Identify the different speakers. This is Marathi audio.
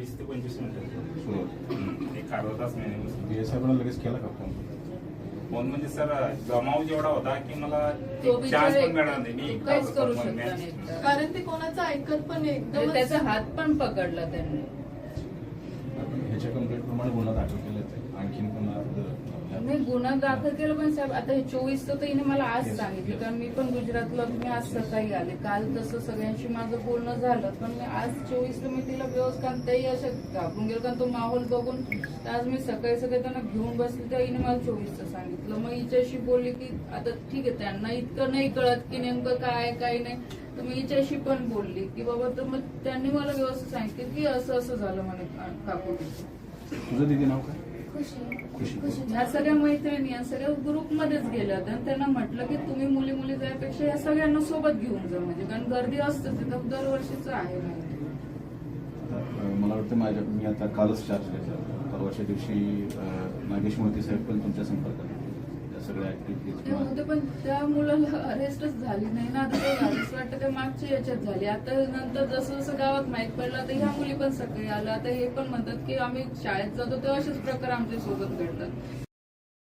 Speaker 1: वीस ते पंचवीस मिनिटं.
Speaker 2: सुरू
Speaker 1: एक अर्धा तास मिनिमम
Speaker 2: पी एस आयला लगेच केला का फोन?
Speaker 1: फोन म्हणजे सर जमाव जेवढा होता की मला चान्स पण मिळणार नाही. मी
Speaker 3: काहीच करू नाही.
Speaker 4: कारण ते कोणाचं ऐकत पण नाही.
Speaker 3: म्हणजे
Speaker 4: एकदम
Speaker 3: त्याचा हात पण पकडला त्यांनी.
Speaker 2: ह्याच्या कंप्लेंट प्रमाणे गुन्हा दाखल केले आणखीन पुन्हा
Speaker 3: मी गुन्हा दाखल केला पण साहेब आता हे चोवीस तर हिने मला आज सांगितलं. कारण मी पण गुजरातला मी आज सकाळी आले. काल तसं सगळ्यांशी माझं बोलणं झालं पण मी आज चोवीस मी तिला व्यवस्थित तेही असं घाबरून गेलं कारण तो माहोल बघून तर आज मी सकाळी सकाळी त्यांना घेऊन बसले तर हिने मला चोवीसचं सांगितलं. मग हिच्याशी बोलली की आता ठीक आहे त्यांना इतकं नाही कळत की नेमकं काय काय नाही. तर मी हिच्याशी पण बोलली की बाबा तर मग त्यांनी मला व्यवस्थित सांगितलं की असं असं झालं म्हणे काकू.
Speaker 2: तुझं दिदी नाव काय?
Speaker 4: खुशी.
Speaker 3: ह्या सगळ्या मैत्रिणी या सगळ्या ग्रुपमध्येच गेल्या होत्या. आणि त्यांना म्हटलं की तुम्ही मुली मुली जाण्यापेक्षा या सगळ्यांना सोबत घेऊन जा म्हणजे. कारण गर्दी असते तिथं दरवर्षीच आहे
Speaker 2: मला वाटतं माझ्या मी आता कालच चार्ज घेतला. परवाच्या दिवशी नागेश मोहिते साहेब पण तुमच्या संपर्कात होते. त्या सगळ्या
Speaker 3: ते
Speaker 2: ऍक्टिव्हिटीज
Speaker 3: होते पण त्या मुलाला अरेस्टच झाली नाही ना. आता मागच्या याच्यात झाली. आता नंतर जसं जसं गावात माहीत पडलं तर ह्या मुली पण सगळे आल्या आता हे पण म्हणतात की आम्ही शाळेत जातो तेव्हा असेच प्रकार आमच्यासोबत घडतात.